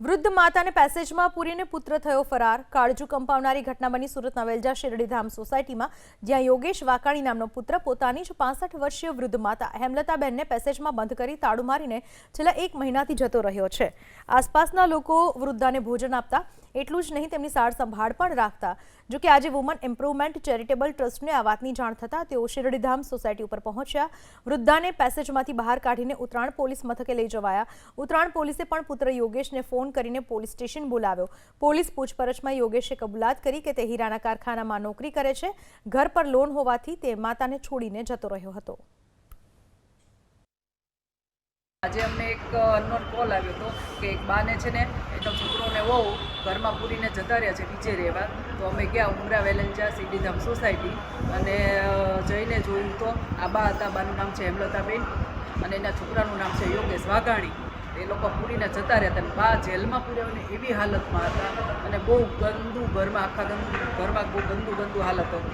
વૃદ્ધ માતાને પેસેજમાં પૂરીને પુત્ર થયો ફરાર. કાળજુ કંપાવનારી ઘટના બની સુરતના વેલજા શેરડીધામ સોસાયટીમાં, જ્યાં યોગેશ વાકાણી નામનો પુત્ર પોતાની જ પાસઠ વર્ષીય વૃદ્ધ માતા હેમલતાબેનને પેસેજમાં બંધ કરી તાળું મારીને છેલ્લા એક મહિનાથી જતો રહ્યો છે. આસપાસના લોકો વૃદ્ધાને ભોજન આપતા, એટલું જ નહીં તેમની સાર સંભાળ પણ રાખતા. જો કે આજે વુમન ઇમ્પ્રુવમેન્ટ ચેરિટેબલ ટ્રસ્ટને આ વાતની જાણ થતાં તેઓ શિરડીધામ સોસાયટી ઉપર પહોંચ્યા. વૃદ્ધાને પેસેજમાંથી બહાર કાઢીને ઉત્તરાયણ પોલીસ મથકે લઈ જવાયા. ઉત્તરાયણ પોલીસે પણ પુત્ર યોગેશને ફોન કરીને પોલીસ સ્ટેશન બોલાવ્યો. પોલીસ પૂછપરછમાં યોગેશે કબૂલાત કરી કે તે હીરાના કારખાનામાં નોકરી કરે છે. ઘર પર લોન હોવાથી તે માતાને છોડીને જતો રહ્યો હતો. આજે અમને એક અનનોન કોલ આવ્યો હતો કે એક બાને છે ને, એનો છોકરો ને વહુ ઘરમાં પૂરીને જતા રહ્યા છે, નીચે રહેવા. તો અમે ગયા ઉમરા વેલેન્જા સીડીધામ સોસાયટી અને જઈને જોયું તો આ બા હતા, બાનું નામ છે હેમલતાબેન અને એના છોકરાનું નામ છે યોગેશ વાઘાણી. એ લોકો પૂરીને જતા રહ્યા હતા. અને બા જેલમાં પૂર્યાને એવી હાલતમાં હતા. અને બહુ ગંદુ ઘરમાં, આખા ગંદુ ઘરમાં બહુ ગંદુ ગંદુ હાલત હતી.